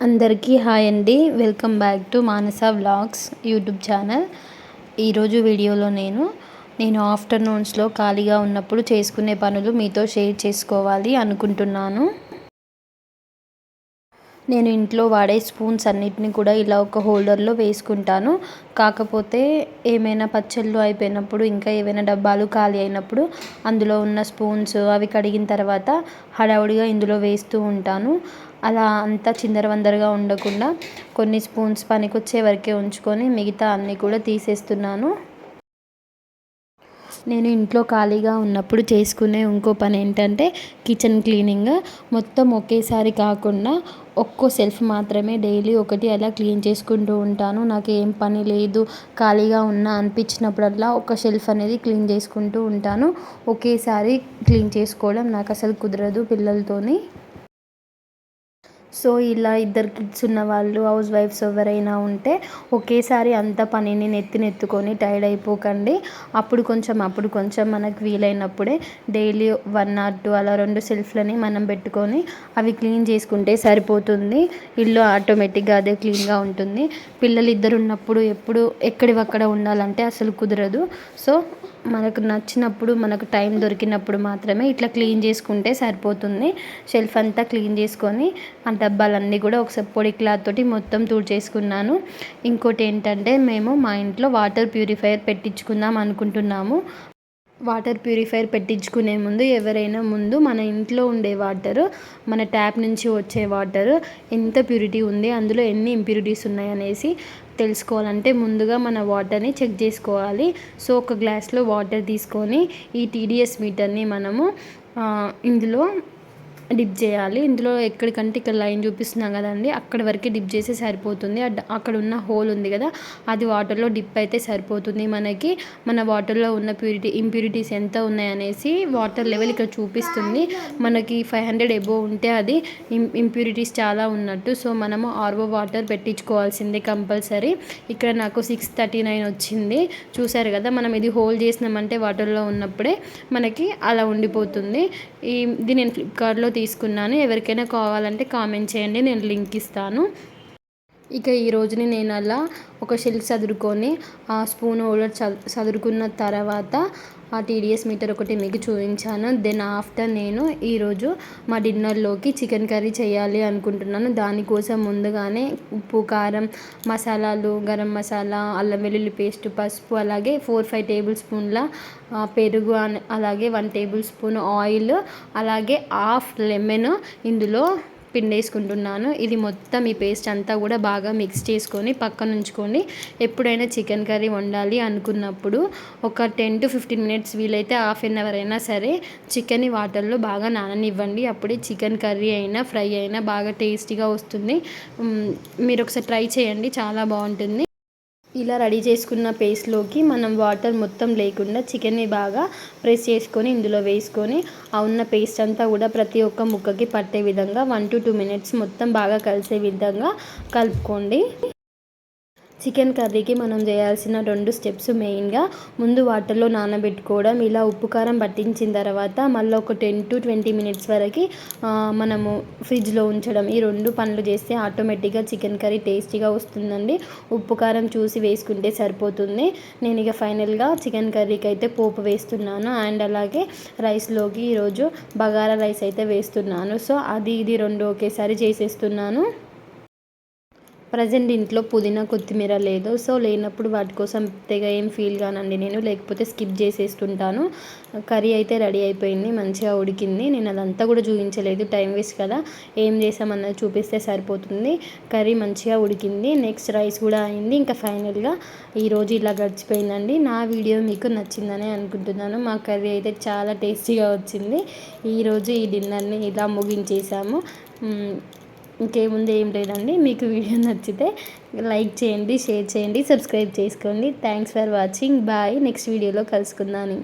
అందరికీ హాయ్ అండి. Welcome back to Manasa vlogs YouTube channel. ఈరోజు వీడియోలో నేను నేను ఆఫ్టర్నూన్స్లో ఖాళీగా ఉన్నప్పుడు చేసుకునే పనులు మీతో షేర్ చేసుకోవాలి అనుకుంటున్నాను. నేను ఇంట్లో వాడే స్పూన్స్ అన్నిటిని కూడా ఇలా ఒక హోల్డర్లో వేసుకుంటాను. కాకపోతే ఏమైనా పచ్చళ్ళు అయిపోయినప్పుడు ఇంకా ఏవైనా డబ్బాలు ఖాళీ అయినప్పుడు అందులో ఉన్న స్పూన్స్ అవి కడిగిన తర్వాత హడావుడిగా ఇందులో వేస్తూ ఉంటాను. అలా అంతా చిందరవందరగా ఉండకుండా కొన్ని స్పూన్స్ పనికొచ్చే వరకే ఉంచుకొని మిగతా అన్నీ కూడా తీసేస్తున్నాను. నేను ఇంట్లో ఖాళీగా ఉన్నప్పుడు చేసుకునే ఇంకో పని ఏంటంటే కిచెన్ క్లీనింగ్. మొత్తం ఒకేసారి కాకుండా ఒక్కో సెల్ఫ్ మాత్రమే డైలీ ఒకటి అలా క్లీన్ చేసుకుంటూ ఉంటాను. నాకు ఏం పని లేదు ఖాళీగా ఉన్నా అనిపించినప్పుడల్లా ఒక షెల్ఫ్ అనేది క్లీన్ చేసుకుంటూ ఉంటాను. ఒకేసారి క్లీన్ చేసుకోవడం నాకు అసలు కుదరదు పిల్లలతోని. సో ఇలా ఇద్దరు కిడ్స్ ఉన్న వాళ్ళు హౌస్ వైఫ్స్ ఎవరైనా ఉంటే ఒకేసారి అంత పనిని నెత్తినెత్తుకొని టైర్డ్ అయిపోకండి. అప్పుడు కొంచెం అప్పుడు కొంచెం మనకు వీలైనప్పుడే డైలీ వన్ ఆర్ టూ అలా రెండు సెల్ఫ్లని మనం పెట్టుకొని అవి క్లీన్ చేసుకుంటే సరిపోతుంది. ఇల్లు ఆటోమేటిక్గా అదే క్లీన్గా ఉంటుంది. పిల్లలు ఇద్దరు ఉన్నప్పుడు ఎప్పుడు ఎక్కడివక్కడ ఉండాలంటే అసలు కుదరదు. సో మనకు నచ్చినప్పుడు మనకు టైం దొరికినప్పుడు మాత్రమే ఇట్లా క్లీన్ చేసుకుంటే సరిపోతుంది. షెల్ఫ్ అంతా క్లీన్ చేసుకొని ఆ డబ్బాలన్నీ కూడా ఒకసారి పొడి క్లాత్ తోటి మొత్తం తుడిచేసుకున్నాను. ఇంకోటి ఏంటంటే మేము మా ఇంట్లో వాటర్ ప్యూరిఫైయర్ పెట్టించుకుందాం అనుకుంటున్నాము. వాటర్ ప్యూరిఫైయర్ పెట్టించుకునే ముందు ఎవరైనా ముందు మన ఇంట్లో ఉండే వాటర్ మన ట్యాప్ నుంచి వచ్చే వాటర్ ఎంత ప్యూరిటీ ఉంది అందులో ఎన్ని ఇంప్యూరిటీస్ ఉన్నాయి అనేసి తెలుసుకోవాలంటే ముందుగా మన వాటర్ని చెక్ చేసుకోవాలి. సో ఒక గ్లాస్లో వాటర్ తీసుకొని ఈ టీడీఎస్ మీటర్ని మనము ఇందులో డిప్ చేయాలి. ఇందులో ఎక్కడికంటే ఇక్కడ లైన్ చూపిస్తున్నాం కదండి. అక్కడ వరకే డిప్ చేస్తే సరిపోతుంది. అక్కడ ఉన్న హోల్ ఉంది కదా అది వాటర్లో డిప్ అయితే సరిపోతుంది మనకి. మన వాటర్లో ఉన్న ప్యూరిటీ ఇంప్యూరిటీస్ ఎంత ఉన్నాయనేసి వాటర్ లెవెల్ ఇక్కడ చూపిస్తుంది. మనకి ఫైవ్ హండ్రెడ్ ఎబో ఉంటే అది ఇంప్యూరిటీస్ చాలా ఉన్నట్టు. సో మనము ఆర్వో వాటర్ పెట్టించుకోవాల్సిందే కంపల్సరీ. ఇక్కడ నాకు సిక్స్ థర్టీ నైన్ వచ్చింది. చూసారు కదా మనం ఇది హోల్డ్ చేసినామంటే వాటర్లో ఉన్నప్పుడే మనకి అలా ఉండిపోతుంది. ఈ ఇది నేను ఫ్లిప్కార్ట్లో తీసుకున్నాను. ఎవరికైనా కావాలంటే కామెంట్ చేయండి. నేను లింక్ ఇస్తాను. ఇక ఈ రోజుని నేను అలా ఒక షెల్ఫ్ చదురుకొని ఆ స్పూన్ హోల్డర్ చదురుకున్న తర్వాత ఆ టీడీఎస్ మీటర్ ఒకటి మీకు చూపించాను. దెన్ ఆఫ్టర్ నేను ఈరోజు మా డిన్నర్లోకి చికెన్ కర్రీ చేయాలి అనుకుంటున్నాను. దానికోసం ముందుగానే ఉప్పు కారం మసాలాలు గరం మసాలా అల్లం వెల్లుల్లి పేస్ట్ పసుపు అలాగే ఫోర్ ఫైవ్ టేబుల్ స్పూన్ల పెరుగు అలాగే వన్ టేబుల్ స్పూన్ ఆయిల్ అలాగే హాఫ్ లెమన్ ఇందులో పిండేసుకుంటున్నాను. ఇది మొత్తం ఈ పేస్ట్ అంతా కూడా బాగా మిక్స్ చేసుకొని పక్కన ఉంచుకొని ఎప్పుడైనా చికెన్ కర్రీ వండాలి అనుకున్నప్పుడు ఒక టెన్ టు ఫిఫ్టీన్ మినిట్స్ వీలైతే హాఫ్ అన్ అవర్ అయినా సరే చికెన్ వాటర్లో బాగా నాననివ్వండి. అప్పుడే చికెన్ కర్రీ అయినా ఫ్రై అయినా బాగా టేస్టీగా వస్తుంది. మీరు ఒకసారి ట్రై చేయండి. చాలా బాగుంటుంది. ఇలా రెడీ చేసుకున్న పేస్ట్లోకి మనం వాటర్ మొత్తం లేకుండా చికెన్ని బాగా ప్రెస్ చేసుకొని ఇందులో వేసుకొని ఆ ఉన్న పేస్ట్ అంతా కూడా ప్రతి ఒక్క ముక్కకి పట్టే విధంగా వన్ టు టూ మినిట్స్ మొత్తం బాగా కలిసే విధంగా కలుపుకోండి. చికెన్ కర్రీకి మనం చేయాల్సిన రెండు స్టెప్స్ మెయిన్గా ముందు వాటర్లో నానబెట్టుకోవడం ఇలా ఉప్పు కారం పట్టించిన తర్వాత మళ్ళీ ఒక టెన్ టు ట్వంటీ మినిట్స్ వరకు మనము ఫ్రిడ్జ్లో ఉంచడం. ఈ రెండు పనులు చేస్తే ఆటోమేటిక్గా చికెన్ కర్రీ టేస్టీగా వస్తుందండి. ఉప్పు కారం చూసి వేసుకుంటే సరిపోతుంది. నేను ఇక ఫైనల్గా చికెన్ కర్రీకి అయితే పోపు వేస్తున్నాను. అండ్ అలాగే రైస్లోకి ఈరోజు బగారా రైస్ అయితే వేస్తున్నాను. సో అది ఇది రెండు ఒకేసారి చేసేస్తున్నాను. ప్రజెంట్ ఇంట్లో పుదీనా కొత్తిమీర లేదు. సో లేనప్పుడు వాటి కోసం తెగ ఏం ఫీల్ కానండి నేను. లేకపోతే స్కిప్ చేసేస్తుంటాను. కర్రీ అయితే రెడీ అయిపోయింది మంచిగా ఉడికింది. నేను అదంతా కూడా చూపించలేదు టైం వేస్ట్ కదా. ఏం చేసామన్నది చూపిస్తే సరిపోతుంది. కర్రీ మంచిగా ఉడికింది. నెక్స్ట్ రైస్ కూడా అయింది. ఇంకా ఫైనల్గా ఈరోజు ఇలా గడిచిపోయిందండి. నా వీడియో మీకు నచ్చిందని అనుకుంటున్నాను. మా కర్రీ అయితే చాలా టేస్టీగా వచ్చింది. ఈరోజు ఈ డిన్నర్ని ఇలా ముగించేసాము ఇంకేముంది ఏం లేదండి. మీకు వీడియో నచ్చితే లైక్ చేయండి షేర్ చేయండి సబ్స్క్రైబ్ చేసుకోండి. Thanks for watching. Bye. Next వీడియోలో కలుసుకుందాను